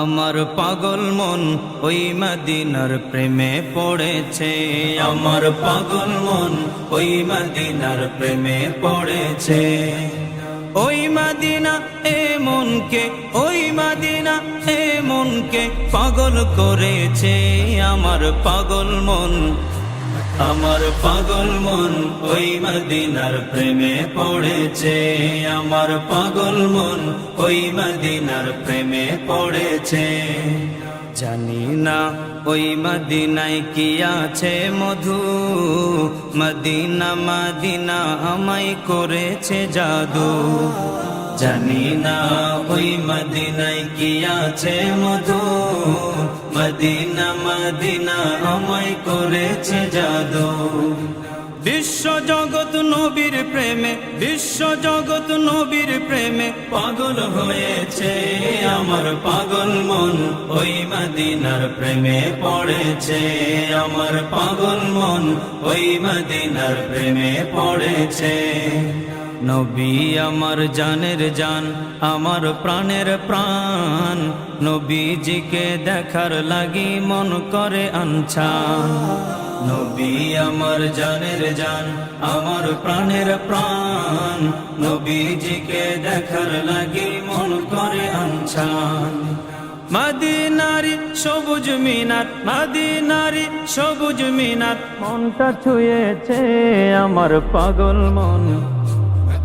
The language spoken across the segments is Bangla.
আমার পাগল মন ওই মদিনার প্রেমে পড়েছে। আমার পাগল মন ওই মদিনার প্রেমে পড়েছে। ওই মদিনা এ মনকে, ওই মদিনা এ মনকে পাগল করেছে। আমার পাগল মন আমার পাগল মন ওই মদিনার প্রেমে পড়েছে। আমার পাগল মন ওই মদিনার প্রেমে পড়েছে। জানি না ওই মদিনায় কি আছে মধু। মদিনা মদিনা আমায় করেছে জাদু। জানি না ওই মদিনায় কি আছে মধু। মদিনা মদিনা আমায় করেছে জাদু। বিশ্ব জগৎ নবীর প্রেমে, বিশ্ব জগৎ নবীর প্রেমে পাগল হয়েছে আমার পাগল মন। ওই মদিনার প্রেমে পড়েছে আমার পাগল মন। ওই মদিনার প্রেমে পড়েছে। নবী আমার জানের জান, আমার প্রাণের প্রাণ। নবীজিকে দেখার লাগি মন করে আনছা নবী আমার জানের জান, আমার প্রাণের প্রাণ। নবীজিকে দেখার লাগি মন করে আনছান। মাদিনারি সবুজ মিনার, মাদিনারি সবুজ মিনার। মনটা ছুঁয়েছে আমার পাগল মন।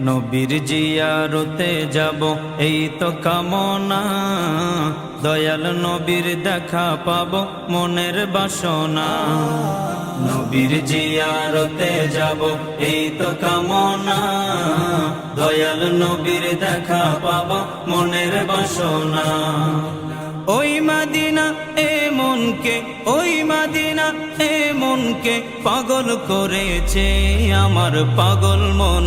নবীর জিয়ারতে যাব, এই তো কামনা। দয়াল নবীর দেখা পাব মনের বাসনা। নবীর জিয়ারতে যাব, এই তো কামনা। দয়াল নবীর দেখা পাব মনের বাসনা। ওই মাদিনা এ মনকে, ওই মাদিনা এ মনকে পাগল করেছে আমার পাগল মন।